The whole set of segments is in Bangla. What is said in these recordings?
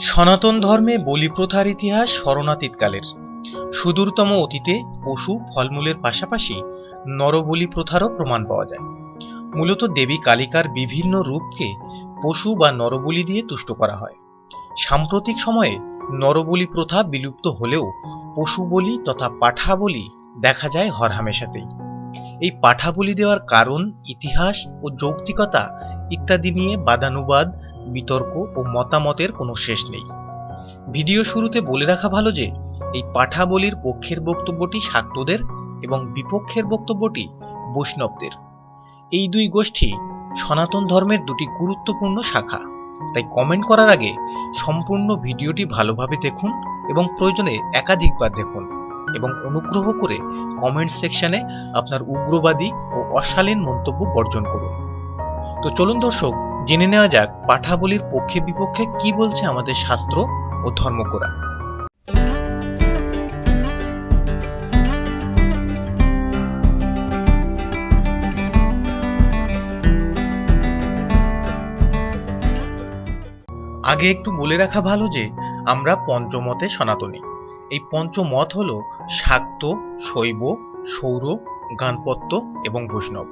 সনাতন ধর্মে বলি প্রথার ইতিহাস শরণাতীতকালের। সুদূরতম অতীতে পশু ফলমূলের পাশাপাশি নরবলি প্রথারও প্রমাণ পাওয়া যায়। মূলত দেবী কালিকার বিভিন্ন রূপকে পশু বা নরবলি দিয়ে তুষ্ট করা হয়। সাম্প্রতিক সময়ে নরবলি প্রথা বিলুপ্ত হলেও পশু বলি তথা পাঠা বলি দেখা যায় হরহামেশাতেই এই পাঠা বলি দেওয়ার কারণ, ইতিহাস ও যৌক্তিকতা ইত্যাদি নিয়ে বাদানুবাদ বিতর্ক ও মতামতের কোনো শেষ নেই। ভিডিও শুরুতে বলে রাখা ভালো যে, এই পাঠাবলির পক্ষের বক্তব্যটি শাক্তদের এবং বিপক্ষের বক্তব্যটি বৈষ্ণবদের। এই দুই গোষ্ঠী সনাতন ধর্মের দুটি গুরুত্বপূর্ণ শাখা। তাই কমেন্ট করার আগে সম্পূর্ণ ভিডিওটি ভালোভাবে দেখুন এবং প্রয়োজনে একাধিকবার দেখুন এবং অনুগ্রহ করে কমেন্ট সেকশনে আপনার উগ্রবাদী ও অশালীন মন্তব্য বর্জন করুন। তো চলুন দর্শক জেনে নেওয়া যাক পাঠাবলির পক্ষে বিপক্ষে কি বলছে আমাদের শাস্ত্র ও ধর্মকোরা। আগে একটু বলে রাখা ভালো যে আমরা পঞ্চমতে সনাতনী। এই পঞ্চমত হল শাক্ত, শৈব, সৌর, গানপত্য এবং বৈষ্ণব।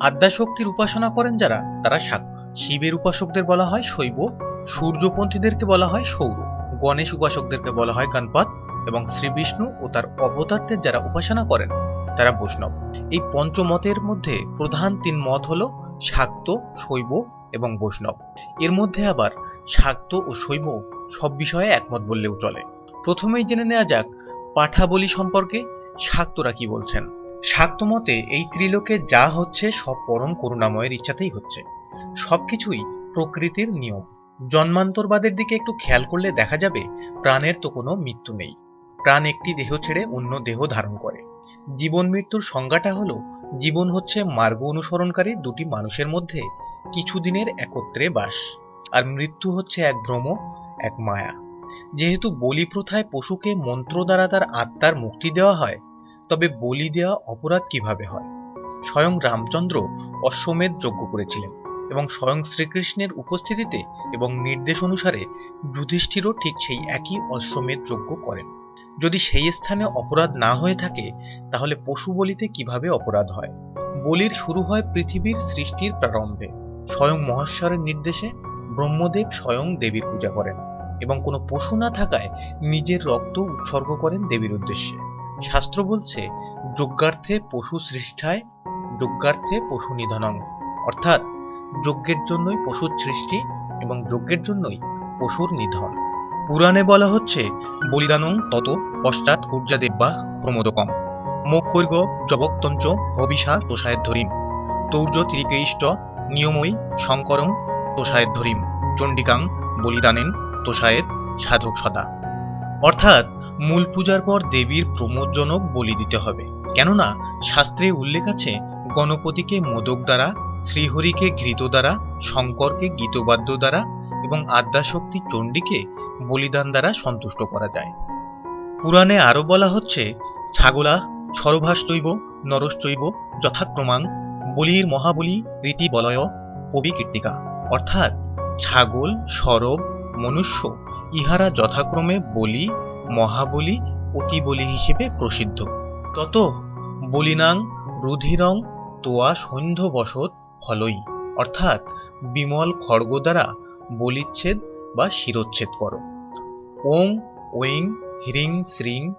আদ্যাশক্তির উপাসনা করেন যারা, তারা শাক্ত। শিবের উপাসকদের বলা হয় শৈব, সূর্যপন্থীদেরকে বলা হয় সৌর, গণেশ উপাসকদেরকে বলা হয় কানপাত এবং শ্রী বিষ্ণু ও তার অবতারদের যারা উপাসনা করেন, তারা বৈষ্ণব। এই পঞ্চমতের মধ্যে প্রধান তিন মত হল শাক্ত, শৈব এবং বৈষ্ণব। এর মধ্যে আবার শাক্ত ও শৈব সব বিষয়ে একমত বললেও চলে। প্রথমেই জেনে নেওয়া যাক পাঠাবলি সম্পর্কে শাক্তরা কি বলছেন। শাক্ত মতে এই ত্রিলোকে যা হচ্ছে সব পরম করুণাময়ের ইচ্ছাতেই হচ্ছে। সবকিছুই প্রকৃতির নিয়ম। জন্মান্তরবাদের দিকে একটু খেয়াল করলে দেখা যাবে প্রাণের তো কোনো মৃত্যু নেই। প্রাণ একটি দেহ ছেড়ে অন্য দেহ ধারণ করে। জীবন মৃত্যুর সংজ্ঞাটা হলো, জীবন হচ্ছে মার্গ অনুসরণকারী দুটি মানুষের মধ্যে কিছুদিনের একত্রে বাস, আর মৃত্যু হচ্ছে এক ভ্রম, এক মায়া। যেহেতু বলি প্রথায় পশুকে মন্ত্র দ্বারা তার আত্মার মুক্তি দেওয়া হয়, তবে বলি দেওয়া অপরাধ কীভাবে হয়? স্বয়ং রামচন্দ্র অশ্বমেধ যজ্ঞ করেছিলেন। এবং স্বয়ং শ্রীকৃষ্ণের উপস্থিতিতে এবং নির্দেশ অনুসারে যুধিষ্ঠিরও ঠিক সেই একই অশ্বমেধ যজ্ঞ করেন। যদি সেই স্থানে অপরাধ না হয়ে থাকে, তাহলে পশু বলিতে কীভাবে অপরাধ হয়? বলির শুরু হয় পৃথিবীর সৃষ্টির প্রারম্ভে। স্বয়ং মহেশ্বরের নির্দেশে ব্রহ্মদেব স্বয়ং দেবীর পূজা করেন এবং কোনো পশু না থাকায় নিজের রক্ত উৎসর্গ করেন দেবীর উদ্দেশ্যে। শাস্ত্র বলছে, যজ্ঞার্থে পশু সৃষ্টায়, যজ্ঞার্থে পশু নিধনং। অর্থাৎ যজ্ঞের জন্যই পশুর সৃষ্টি এবং যজ্ঞের জন্যই পশুর নিধন। পুরাণে বলা হচ্ছে, বলিদানং তত পশ্চাৎ ঊর্জা দেব্বা প্রমোদকম। মোক্ষৈর্গ জবক্তঞ্চ হবিষা তোষায়ের ধরিম। তৌর্য ত্রিকেইষ্ট নিয়মই শঙ্করং তোষায়ের ধরিম। চণ্ডিকাং বলিদানেন তোষায়ের সাধক সদা। অর্থাৎ মূল পূজার পর দেবীর প্রমোদজনক বলি দিতে হবে। কেননা, শাস্ত্রে উল্লেখ আছে, গণপতিকে মোদক দ্বারা শ্রীহরিকে ঘৃত দ্বারা, শঙ্করকে গীতবাদ্য দ্বারা এবং আদ্যাশক্তি চণ্ডীকে বলিদান দ্বারা সন্তুষ্ট করা যায়। পুরাণে আরও বলা হচ্ছে, ছাগলা সরভাষ্টৈব নরশ্চৈব যথাক্রমাং বলির মহাবলী রীতি বলয় কবি কীর্তিকা। অর্থাৎ ছাগল, সরব, মনুষ্য ইহারা যথাক্রমে বলি, মহাবলী অতি বলি হিসেবে প্রসিদ্ধ। তত বলিনাং রুধিরং তোয়া সন্ধ্য বসত ফলই। অর্থাৎ বিমল খড়গ দ্বারা বলিচ্ছেদ বা শিরোচ্ছেদ করো। ওং ওইং হ্রিং, শ্রিং,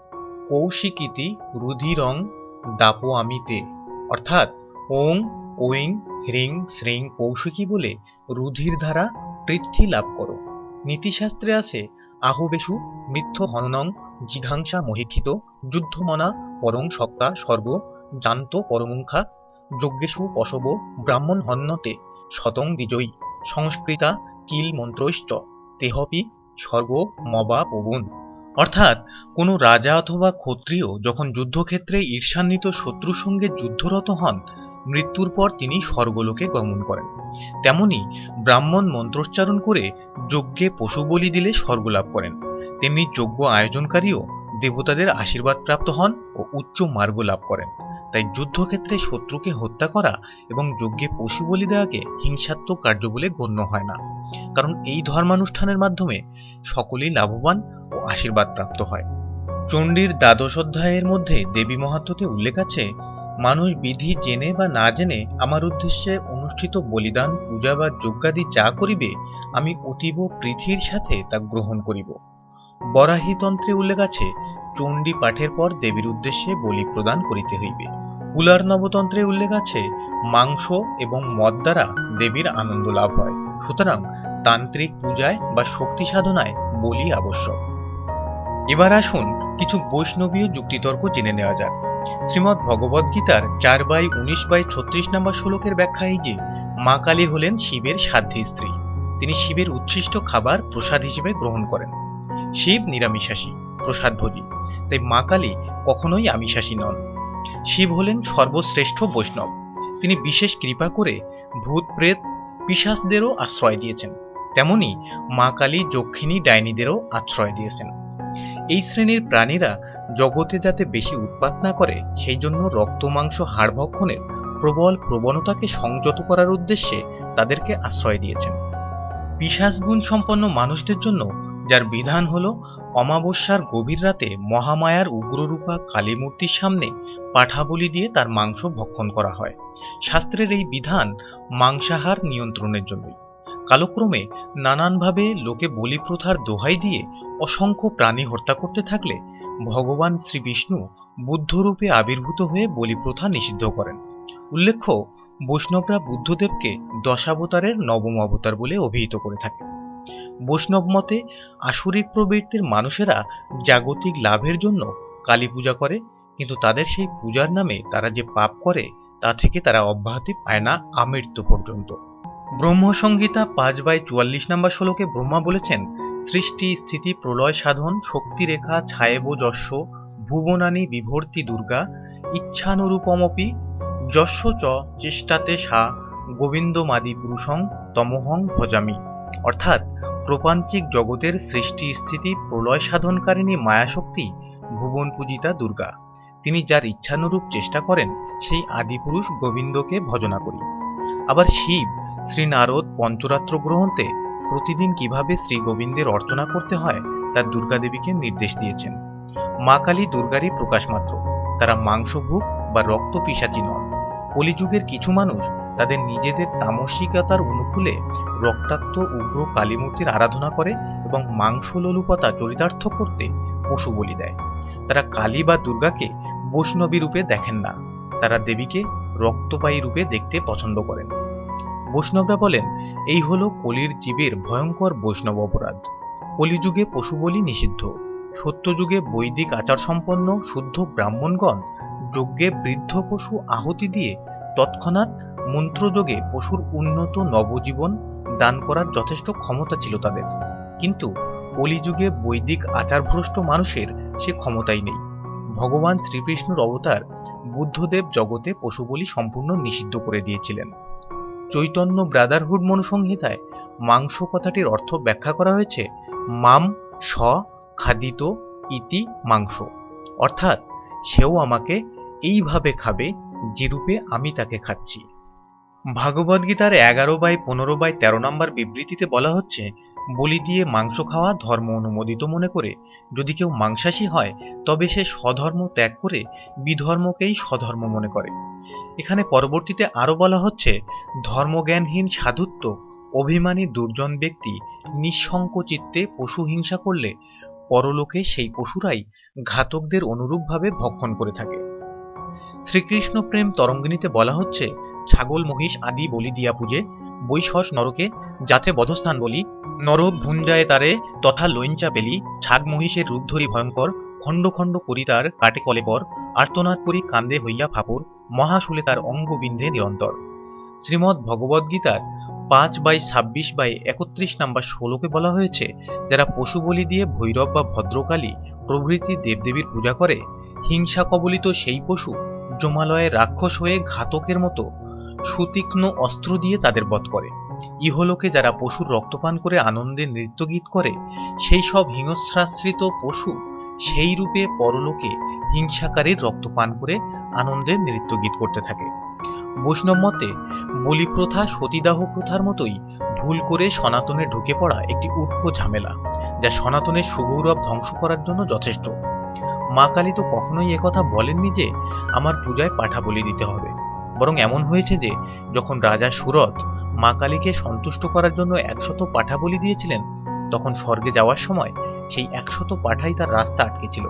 কৌশিকিতি, রুধিরং দাপো আমিতে অর্থাৎ ওং ওইং হ্রিং, শ্রিং, কৌশিকী বলে রুধির দ্বারা পৃথ্বী লাভ করো। নীতিশাস্ত্রে আছে, আহুবেশু, মিথ্য হননং, জিঘাংসা মহিক্ষিত যুদ্ধমনা, পরং সত্তা সর্ব জান্ত পরমুখা যজ্ঞেশু পশব ব্রাহ্মণ হন্যতে শতং বিজয়ী। সংস্কৃতা কিল মন্ত্রৈশ্চ। তেহপি স্বর্গ মবা পবন অর্থাৎ কোনো রাজা অথবা ক্ষত্রিয় যখন যুদ্ধক্ষেত্রে ঈর্ষান্বিত শত্রুর সঙ্গে যুদ্ধরত হন, মৃত্যুর পর তিনি স্বর্গলোকে গমন করেন। তেমনি ব্রাহ্মণ মন্ত্রোচ্চারণ করে যজ্ঞে পশু বলি দিলে স্বর্গ লাভ করেন। তেমনি যজ্ঞ আয়োজনকারীও দেবতাদের আশীর্বাদ প্রাপ্ত হন ও উচ্চ মার্গ লাভ করেন। তাই যুদ্ধক্ষেত্রে শত্রুকে হত্যা করা এবং যজ্ঞে পশু বলি দেওয়াকে হিংসাত্মক কার্য বলে গণ্য হয় না। কারণ এই ধর্মানুষ্ঠানের মাধ্যমে সকলেই লাভবান ও আশীর্বাদ প্রাপ্ত হয়। চণ্ডীর দ্বাদশ অধ্যায়ের মধ্যে দেবী মহাত্মতে উল্লেখ আছে, মানুষ বিধি জেনে বা না জেনে আমার উদ্দেশ্যে অনুষ্ঠিত বলিদান, পূজা বা যজ্ঞাদি যা করিবে, আমি অতীব প্রীতির সাথে তা গ্রহণ করিব। বরাহী তন্ত্রে উল্লেখ আছে চণ্ডী পাঠের পর দেবীর উদ্দেশ্যে বলি প্রদান করিতে হইবে। কুলার নবতন্ত্রে উল্লেখ আছে, মাংস এবং মদ দ্বারা দেবীর আনন্দ লাভ হয়। সুতরাং তান্ত্রিক পূজায় বা শক্তি সাধনায় বলি আবশ্যক। এবার আসুন কিছু বৈষ্ণবীয় যুক্তিতর্ক জেনে নেওয়া যাক। শ্রীমৎ ভগবদ গীতার চার বাই উনিশ বাই ছত্রিশ নম্বর শ্লোকের ব্যাখ্যা এই যে, মা কালী হলেন শিবের সাধ্যী স্ত্রী। তিনি শিবের উচ্ছিষ্ট খাবার প্রসাদ হিসেবে গ্রহণ করেন। শিব নিরামিষাসী প্রসাদভোজী তাই মা কালী কখনোই আমিষাসী নন। শিব হলেন সর্বশ্রেষ্ঠ বৈষ্ণব। তিনি বিশেষ কৃপা করে ভূত, প্রেত, পিশাচদেরও আশ্রয় দিয়েছেন। তেমনি মা কালী যক্ষিণী ডাইনিদেরও আশ্রয় দিয়েছেন। এই শ্রেণির প্রাণীরা জগতে যাতে বেশি উৎপাত না করে, সেই জন্য রক্ত, মাংস, হাড় ভক্ষণের প্রবল প্রবণতাকে সংযত করার উদ্দেশ্যে তাদেরকে আশ্রয় দিয়েছেন। পিশাচ গুণ সম্পন্ন মানুষদের জন্য যার বিধান হল, অমাবস্যার গভীর রাতে মহামায়ার উগ্ররূপা কালী মূর্তির সামনে পাঠাবলি দিয়ে তার মাংস ভক্ষণ করা হয়। শাস্ত্রের এই বিধান মাংসাহার নিয়ন্ত্রণের জন্যই। কালক্রমে নানানভাবে লোকে বলি প্রথার দোহাই দিয়ে অসংখ্য প্রাণী হত্যা করতে থাকলে ভগবান শ্রী বিষ্ণু বুদ্ধরূপে আবির্ভূত হয়ে বলি প্রথা নিষিদ্ধ করেন। উল্লেখ্য, বৈষ্ণবরা বুদ্ধদেবকে দশাবতারের নবম অবতার বলে অভিহিত করে থাকে বৈষ্ণব মতে আসরিক প্রবৃত্তির মানুষেরা জাগতিক লাভের জন্য কালী পূজা করে, কিন্তু তাদের সেই পূজার নামে তারা যে পাপ করে, তা থেকে তারা অব্যাহতি পায় না আমৃত্যু পর্যন্ত। ব্রহ্মসংহিতা পাঁচ বাই চুয়াল্লিশ নম্বর শ্লোকে ব্রহ্মা বলেছেন, সৃষ্টি, স্থিতি, প্রলয়, সাধন, শক্তিরেখা, ছায়েব যস্য ভুবনানি, বিভর্তি, দুর্গা, ইচ্ছানুরূপমপি যস্য চ, চেষ্টাতে সা, গোবিন্দমাদি পুরুষং, তমহং ভজামি। অর্থাৎ প্রপাঞ্চিক জগতের সৃষ্টি স্থিতি প্রলয় সাধনকারিণী মায়াশক্তি ভুবন পূজিতা দুর্গা। তিনি যার ইচ্ছানুরূপ চেষ্টা করেন, সেই আদিপুরুষ গোবিন্দকে ভজনা করি। আবার শিব শ্রী নারদ পঞ্চরাত্র গ্রহণতে প্রতিদিন কীভাবে শ্রী গোবিন্দের অর্চনা করতে হয়, তা দুর্গা দেবীকে নির্দেশ দিয়েছেন। মা কালী দুর্গারই প্রকাশ মাত্র তারা মাংসভুক বা রক্ত পিসাচী নন। কলিযুগের কিছু মানুষ তাদের নিজেদের তামসিকতার অনুকূলে রক্তাক্ত উগ্র কালীমূর্তির আরাধনা করে এবং মাংস লোলুপতা চরিতার্থ করতে পশু বলি দেয়। তারা কালী বা দুর্গাকে বৈষ্ণবী রূপে দেখেন না। তারা দেবীকে রক্তপায়ী রূপে দেখতে পছন্দ করেন। বৈষ্ণবরা বলেন, এই হলো কলির জীবের ভয়ঙ্কর বৈষ্ণব অপরাধ। কলিযুগে পশু বলি নিষিদ্ধ। সত্যযুগে বৈদিক আচার সম্পন্ন শুদ্ধ ব্রাহ্মণগণ যজ্ঞে বৃদ্ধ পশু আহুতি দিয়ে তৎক্ষণাৎ মন্ত্রযোগে পশুর উন্নত নবজীবন দান করার যথেষ্ট ক্ষমতা ছিল তাদের। কিন্তু কলিযুগে বৈদিক আচারভ্রষ্ট মানুষের সে ক্ষমতাই নেই। ভগবান শ্রীকৃষ্ণর অবতার বুদ্ধদেব জগতে পশু বলি সম্পূর্ণ নিষিদ্ধ করে দিয়েছিলেন। চৈতন্য ব্রাদারহুড মনুসংহিতায় মাংস কথাটির অর্থ ব্যাখ্যা করা হয়েছে, মাম, স, খাদিত, ইতি, মাংস। অর্থাৎ, সেও আমাকে এইভাবে খাবে যেরূপে আমি তাকে খাচ্ছি। ভাগবদ্গীতার এগারো বাই পনেরো বাই তেরো নম্বর বিবৃতিতে বলা হচ্ছে, বলি দিয়ে মাংস খাওয়া ধর্ম অনুমোদিত মনে করে। যদি কেউ মাংসাশী হয়, তবে সে স্বধর্ম ত্যাগ করে বিধর্মকেই স্বধর্ম মনে করে। এখানে পরবর্তীতে আরও বলা হচ্ছে, ধর্মজ্ঞানহীন সাধুত্ব, অভিমানী দুর্জন ব্যক্তি চিত্তে পশু হিংসা করলে পরলোকে সেই পশুরাই ঘাতকদের অনুরূপভাবে ভক্ষণ করে থাকে। শ্রীকৃষ্ণ প্রেম তরঙ্গিনীতে বলা হচ্ছে, ছাগল মহিষ আদি বলি দিয়া পূজে বৈশস নরকে যাতে বধস্থান বলি, নর ভুঞ্জায় তারে তথা লইঞ্চা পেলি, ছাগ মহিষের রূপ ধরি ভয়ঙ্কর, খণ্ড খণ্ড করি তার কাটে কলে পর, আর্তনাদ করি কান্দে হইয়া ফাপর, মহাশুলে তার অঙ্গ বিন্ধে নিরন্তর। শ্রীমৎ ভগবদ্গীতার পাঁচ বাই ছাব্বিশ বাই একত্রিশ নাম্বার ষোলোকে বলা হয়েছে, যারা পশু বলি দিয়ে ভৈরব বা ভদ্রকালী প্রভৃতি দেবদেবীর পূজা করে হিংসা কবলিত সেই পশু জমালয়ে রাক্ষস হয়ে ঘাতকের মতো সুতীক্ষ্ণ অস্ত্র দিয়ে তাদের বধ করে। ইহলোকে যারা পশুর রক্তপান করে আনন্দে নৃত্যগীত করে, সেই সব হিংস্রাশ্রিত পশু সেই রূপে পরলোকে হিংসাকারীর রক্ত পান করে আনন্দের নৃত্য গীত করতে থাকে। বৈষ্ণব মতে বলি প্রথা সতীদাহ প্রথার মতোই ভুল করে সনাতনে ঢুকে পড়া একটি উটকো ঝামেলা, যা সনাতনের সুগৌরব ধ্বংস করার জন্য যথেষ্ট। মা কালী তো কখনোই একথা বলেননি যে আমার পূজায় পাঠা বলি দিতে হবে। বরং এমন হয়েছে যে, যখন রাজা সুরথ মা কালীকে সন্তুষ্ট করার জন্য একশত পাঠা বলি দিয়েছিলেন, তখন স্বর্গে যাওয়ার সময় সেই একশত পাঠাই তার রাস্তা আটকেছিল।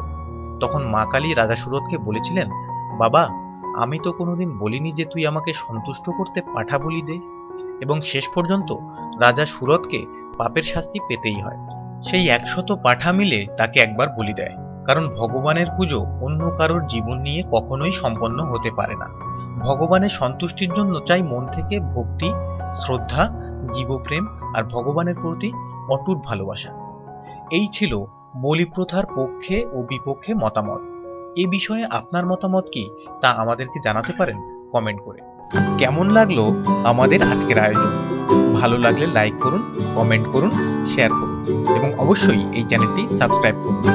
তখন মা কালী রাজা সুরথকে বলেছিলেন, বাবা, আমি তো কোনোদিন বলিনি যে তুই আমাকে সন্তুষ্ট করতে পাঠা বলি দে। এবং শেষ পর্যন্ত রাজা সুরথকে পাপের শাস্তি পেতেই হয়। সেই একশত পাঠা মিলে তাকে একবার বলি দেয়। কারণ ভগবানের পুজো অন্য কারোর জীবন নিয়ে কখনোই সম্পন্ন হতে পারে না। ভগবানের সন্তুষ্টির জন্য চাই মন থেকে ভক্তি, শ্রদ্ধা, জীবপ্রেম আর ভগবানের প্রতি অটুট ভালোবাসা। এই ছিল বলি প্রথার পক্ষে ও বিপক্ষে মতামত। এ বিষয়ে আপনার মতামত কি তা আমাদেরকে জানাতে পারেন কমেন্ট করে। কেমন লাগল আমাদের আজকের আয়োজন? ভালো লাগলে লাইক করুন, কমেন্ট করুন, শেয়ার করুন এবং অবশ্যই এই চ্যানেলটি সাবস্ক্রাইব করুন।